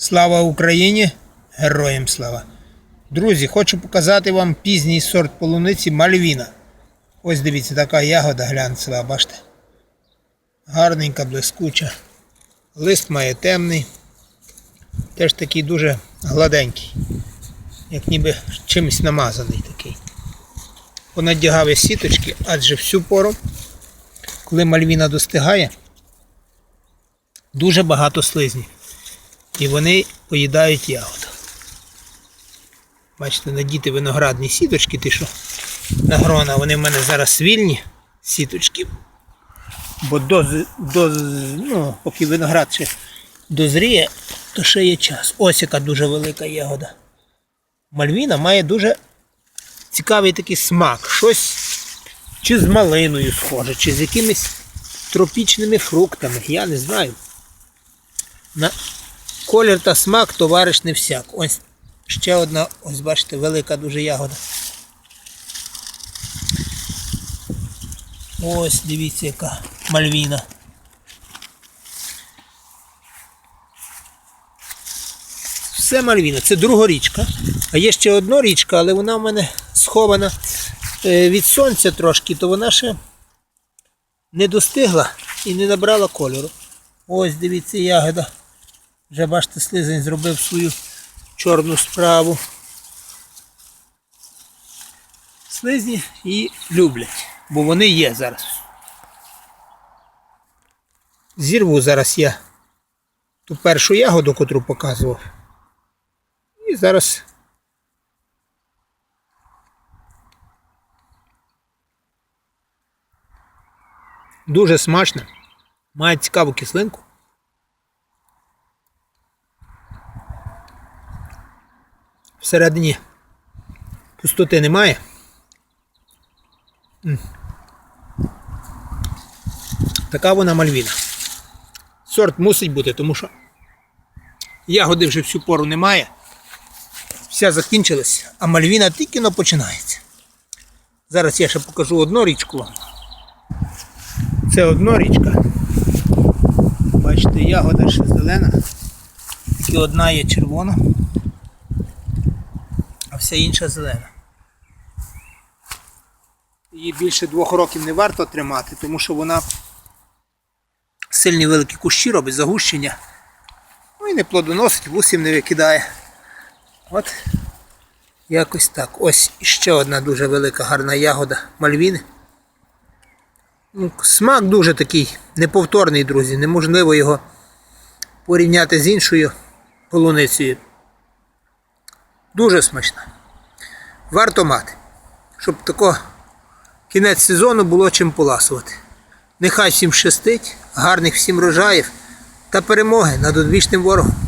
Слава Україні! Героям слава! Друзі, хочу показати вам пізній сорт полуниці Мальвіна. Ось дивіться, така ягода глянцева, бачите? Гарненька, блискуча. Лист має темний. Теж такий дуже гладенький. Як ніби чимось намазаний такий. Понадягав я сіточки, адже всю пору, коли мальвіна достигає, дуже багато слизнів. І вони поїдають ягоду. Бачите, надіти виноградні сіточки, ті, що на грона, вони в мене зараз вільні сіточки. Бо до, до, ну, поки виноград ще дозріє, то ще є час. Ось яка дуже велика ягода. Мальвіна має дуже цікавий такий смак. Щось чи з малиною схоже, чи з якимись тропічними фруктами. Я не знаю. На колір та смак товариш не всяк. Ось ще одна, ось бачите, велика дуже ягода. Ось дивіться, яка мальвіна. Все мальвіна. Це друга річка. А є ще одна річка, але вона в мене схована е, від сонця трошки, то вона ще не достигла і не набрала кольору. Ось дивіться, ягода. Вже бачите, слизень зробив свою чорну справу. Слизні її люблять, бо вони є зараз. Зірву зараз я ту першу ягоду, котру показував. І зараз дуже смачно. Має цікаву кислинку. Всередині пустоти немає. Така вона мальвіна. Сорт мусить бути, тому що ягоди вже всю пору немає. Вся закінчилась, а мальвіна тільки но починається. Зараз я ще покажу одну річку. Це одна річка. Бачите, ягода ще зелена. Тільки одна є червона вся інша зелена. Її більше двох років не варто тримати, тому що вона сильні великі кущі робить, загущення. Ну і не плодоносить, вусів не викидає. От якось так. Ось ще одна дуже велика гарна ягода мальвіни. Ну, Смак дуже такий неповторний, друзі. Неможливо його порівняти з іншою полуницею. Дуже смачна. Варто мати, щоб тако кінець сезону було чим поласувати. Нехай всім щастить, гарних всім рожаїв та перемоги над одвічним ворогом.